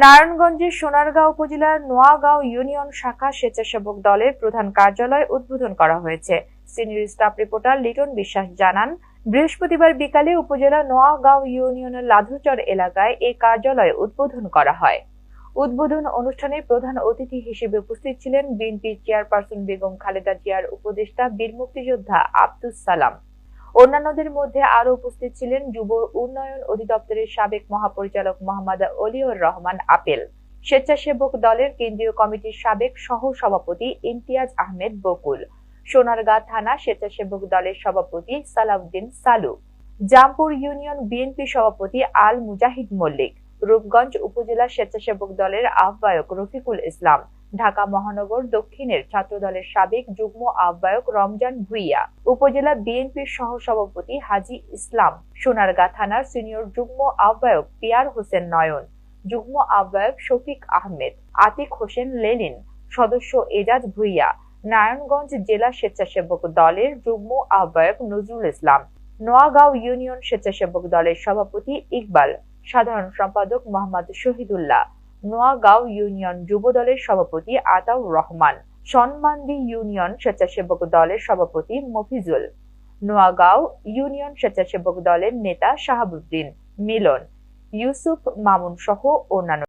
নারায়ণগঞ্জের সোনারগাঁও উপজেলার নোয়াগাঁও ইউনিয়ন শাখা স্বেচ্ছাসেবক দলের প্রধান কার্যালয় উদ্বোধন করা হয়েছে। সিনিয়র স্টাফ রিপোর্টার লিটন বিশ্বাস জানান, বৃহস্পতিবার বিকালে উপজেলা নোয়াগাঁও ইউনিয়নের লাধুচর এলাকায় এই কার্যালয় উদ্বোধন করা হয়। উদ্বোধন অনুষ্ঠানে প্রধান অতিথি হিসেবে উপস্থিত ছিলেন বিএনপি চেয়ারপারসন বেগম খালেদা জিয়ার উপদেষ্টা বীর মুক্তিযোদ্ধা আব্দুস সালাম। অন্যান্যদের মধ্যে আরও উপস্থিত ছিলেন যুব উন্নয়ন অধিদপ্তরের সাবেক মহাপরিচালক মোহাম্মদ অলিউর রহমান আপেল। স্বেচ্ছাসেবক দলের কেন্দ্রীয় কমিটির সাবেক সহ সভাপতি ইমতিয়াজ আহমেদ বকুল। সোনারগাঁ থানা স্বেচ্ছাসেবক দলের সভাপতি সালাউদ্দিন সালু। জামপুর ইউনিয়ন বিএনপি সভাপতি আল মুজাহিদ মল্লিক। রূপগঞ্জ উপজেলা স্বেচ্ছাসেবক দলের আহ্বায়ক রফিকুল ইসলাম। ঢাকা মহানগর দক্ষিণের ছাত্রদলের সাবেক যুগ্ম আহ্বায়ক রমজান ভুইয়া, উপজেলা বিএনপির সহসভাপতি হাজি ইসলাম, সোনারগাঁ থানার সিনিয়র যুগ্ম আহ্বায়ক পিয়ার হোসেন নয়ন, যুগ্ম আহ্বায়ক শফিক আহমেদ, আতিক হোসেন লেলিন সদস্য এজাজ ভুইয়া, নারায়ণগঞ্জ জেলা স্বেচ্ছাসেবক দলের যুগ্ম আহ্বায়ক নজরুল ইসলাম, নোয়াগাঁও ইউনিয়ন স্বেচ্ছাসেবক দলের সভাপতি ইকবাল, সাধারণ সম্পাদক মোহাম্মদ শহীদুল্লাহ নোয়াগাঁও ইউনিয়ন যুব দলের সভাপতি আতাউর রহমান সনমান্দি ইউনিয়ন স্বেচ্ছাসেবক দলের সভাপতি মফিজুল, নোয়াগাঁও ইউনিয়ন স্বেচ্ছাসেবক দলের নেতা শাহাবুদ্দিন মিলন, ইউসুফ মামুন সহ অন্যান্য